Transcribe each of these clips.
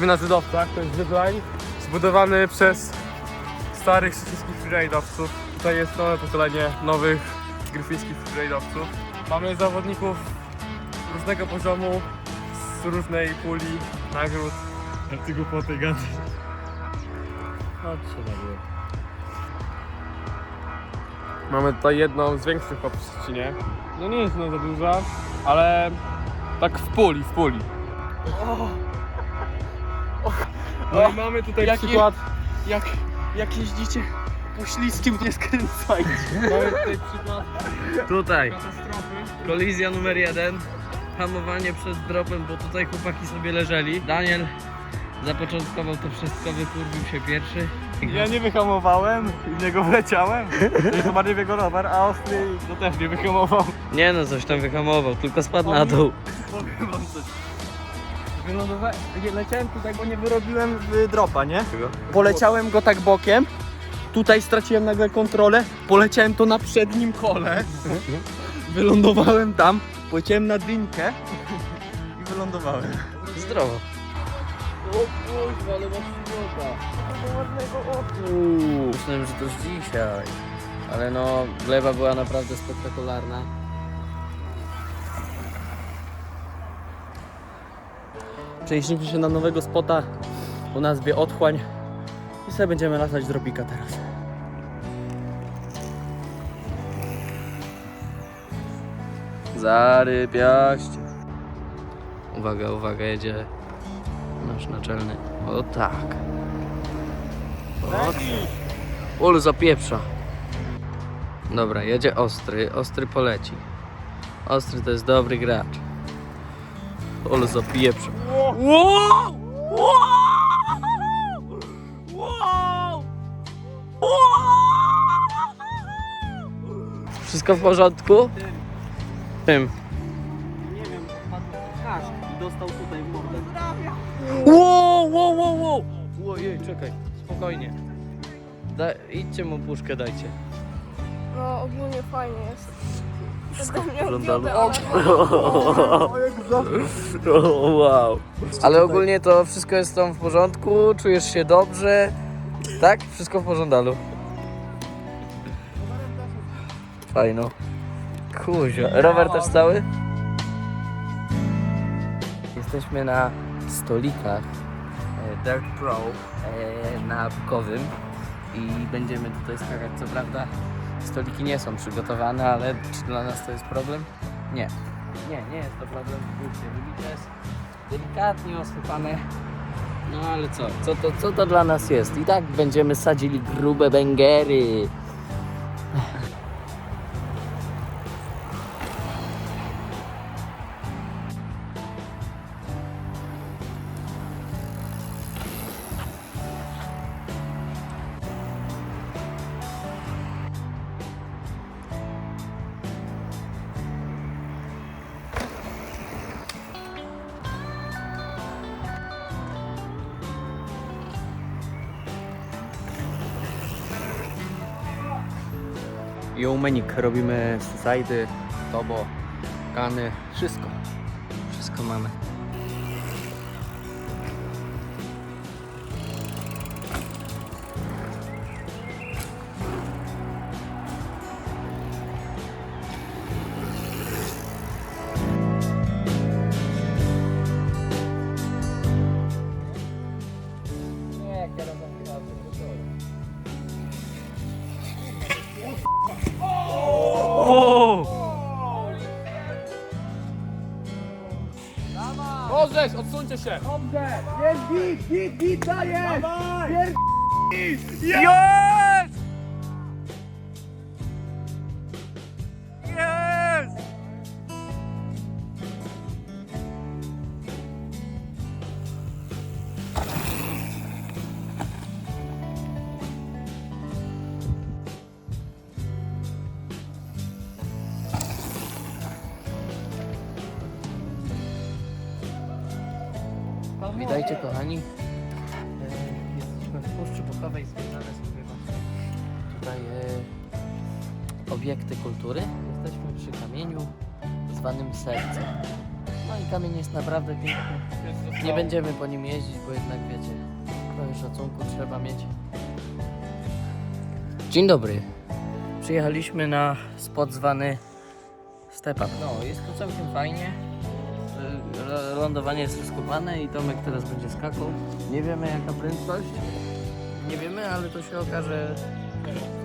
Jesteśmy na Żydowcach, to jest zipline zbudowany przez starych wszystkich freeride'owców. Tutaj jest nowe pokolenie nowych gryfińskich freeride'owców. Mamy zawodników różnego poziomu, z różnej puli, nagród. Jak ty głupoty gadasz? Chodźcie na górę. Mamy tutaj jedną z większych hop w Szczecinie. No nie jest ona za duża, ale tak w puli, w puli. No i mamy tutaj Jaki- przykład, Jak, jak jeździcie po śliskim, nie skręcajcie. mamy tutaj przykład Tutaj, katastrofy. kolizja numer jeden. Hamowanie przed dropem, bo tutaj chłopaki sobie leżeli. Daniel zapoczątkował to wszystko, wykurwił się pierwszy. Ja nie wyhamowałem w niego wleciałem. I to bardziej w jego rower, a ostry to też nie wyhamował. Nie no, coś tam wyhamował, tylko spadł na dół. Powiem wam coś. Wylądowałem, leciałem tutaj, bo nie wyrobiłem y, dropa, nie? Poleciałem go tak bokiem. Tutaj straciłem nagle kontrolę. Poleciałem to na przednim kole. Wylądowałem tam. Poleciałem na dynkę. I wylądowałem. Zdrowo. O kurwa, ale masz Uuu, myślałem, że to już dzisiaj. Ale no, gleba była naprawdę spektakularna. Przenieśliśmy się na nowego spota o nazwie Otchłań i sobie będziemy latać z Robika teraz. Zarypiaście. Uwaga, uwaga, jedzie nasz naczelny. O tak. O, Ul zapieprza. Dobra, jedzie ostry. Ostry poleci. Ostry to jest dobry gracz. Ol zapieprza. Wow! Wow! Wow! Wszystko w porządku? Tym. Nie wiem, padł kask i dostał tutaj w mordę. Wow, wow, wow, wow! Ojej, czekaj, spokojnie. Da, idźcie mu puszkę, dajcie. No ogólnie fajnie jest. Wszystko wyglądało. wow. Ale ogólnie to wszystko jest tam w porządku, czujesz się dobrze, tak? Wszystko w porządku. Fajno. Kuzio. Rower też cały? Jesteśmy na stolikach e, Dirt Pro e, na Bukowym i będziemy tutaj skakać. Co prawda stoliki nie są przygotowane, ale czy dla nas to jest problem? Nie. Nie, nie jest to problem. Widzicie, jest delikatnie osypane. No ale co? Co to, co to dla nas jest? I tak będziemy sadzili grube bęgery. Jołmenik, robimy sajdy, tobo, kany, wszystko. Wszystko mamy. Odsuńcie się! Witajcie kochani. E, Jesteśmy w Puszczy Bukowej, zwiedzane sobie właśnie tutaj e, obiekty kultury. Jesteśmy przy kamieniu zwanym sercem. No i kamień jest naprawdę piękny. Nie będziemy po nim jeździć, bo jednak wiecie, trochę szacunku trzeba mieć. Dzień dobry. Przyjechaliśmy na spot zwany Step Up. No, jest tu całkiem fajnie. Lądowanie jest rozkopane i Tomek teraz będzie skakał. Nie wiemy jaka prędkość. Nie wiemy, ale to się okaże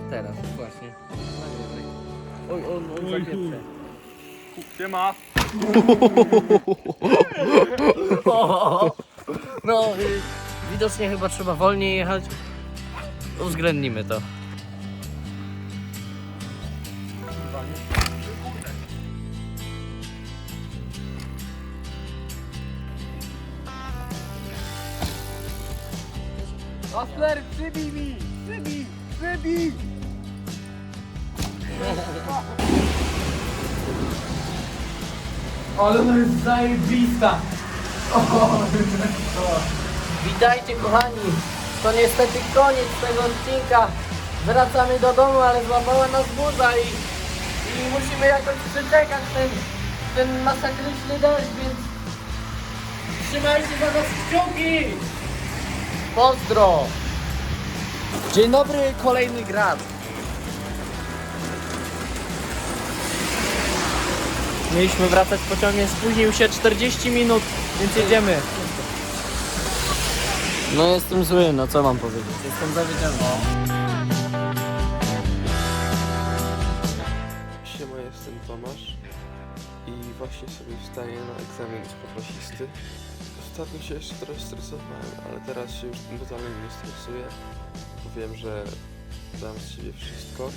teraz właśnie. Oj, on, on zapieprze. Siema! No, y, widocznie chyba trzeba wolniej jechać. Uwzględnimy to. Asler, przybij mi! Przybij! Przybij! Ale to jest zajebista! Witajcie kochani! To niestety koniec tego odcinka. Wracamy do domu, ale złapała nas burza i, i musimy jakoś przeczekać ten, ten masakryczny deszcz, więc trzymajcie za nas kciuki! Pozdro! Dzień dobry, kolejny grad. Mieliśmy wracać pociągiem, spóźnił się 40 minut, więc jedziemy. No jestem zły, no co mam powiedzieć? Jestem zawiedziony. Siema, jestem Tomasz i właśnie sobie wstaję na egzamin z poprosisty. Ostatnio się jeszcze trochę stresowałem, ale teraz się już tym totalnie nie stresuję, bo wiem, że dam z siebie wszystko.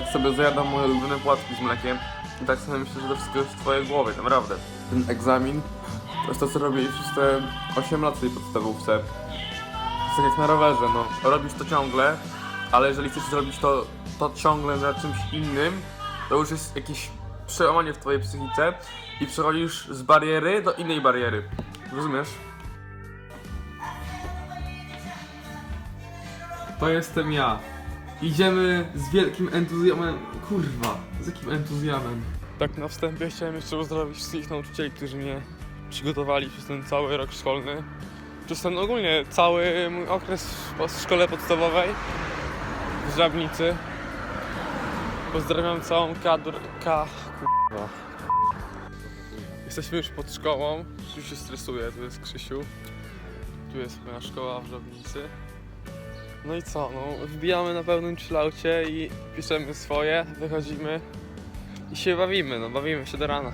Tak sobie zjadam moje ulubione płatki z mlekiem i tak sobie myślę, że to wszystko jest w twojej głowie, naprawdę. Ten egzamin to jest to, co robię przez te 8 lat w tej podstawówce. To jest tak jak na rowerze, no. Robisz to ciągle, ale jeżeli chcesz zrobić to, to ciągle na czymś innym, to już jest jakieś przełamanie w twojej psychice i przechodzisz z bariery do innej bariery. Rozumiesz? To jestem ja. Idziemy z wielkim entuzjazmem. Kurwa, z jakim entuzjazmem? Tak na wstępie chciałem jeszcze pozdrowić wszystkich nauczycieli, którzy mnie przygotowali przez ten cały rok szkolny. Przez ten ogólnie cały mój okres w szkole podstawowej w Żabnicy. Pozdrawiam całą kadr... Kurwa. Jesteśmy już pod szkołą. Krzysiu się stresuje, tu jest Krzysiu. Tu jest moja szkoła w Żabnicy. No i co, no wbijamy na pełnym chillaucie i piszemy swoje, wychodzimy i się bawimy, no bawimy się do rana.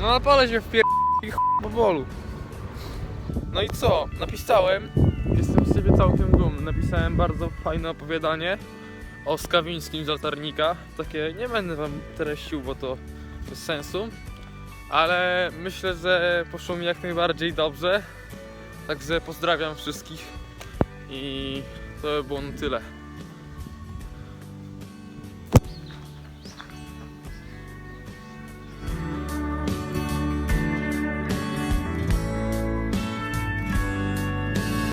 No na pole się wpier... i ch... powolu. No i co, napisałem, jestem z siebie całkiem dumny, napisałem bardzo fajne opowiadanie o Skawińskim z latarnika. Takie nie będę wam treścił, bo to bez sensu. Ale myślę, że poszło mi jak najbardziej dobrze. Także pozdrawiam wszystkich i to by było na tyle.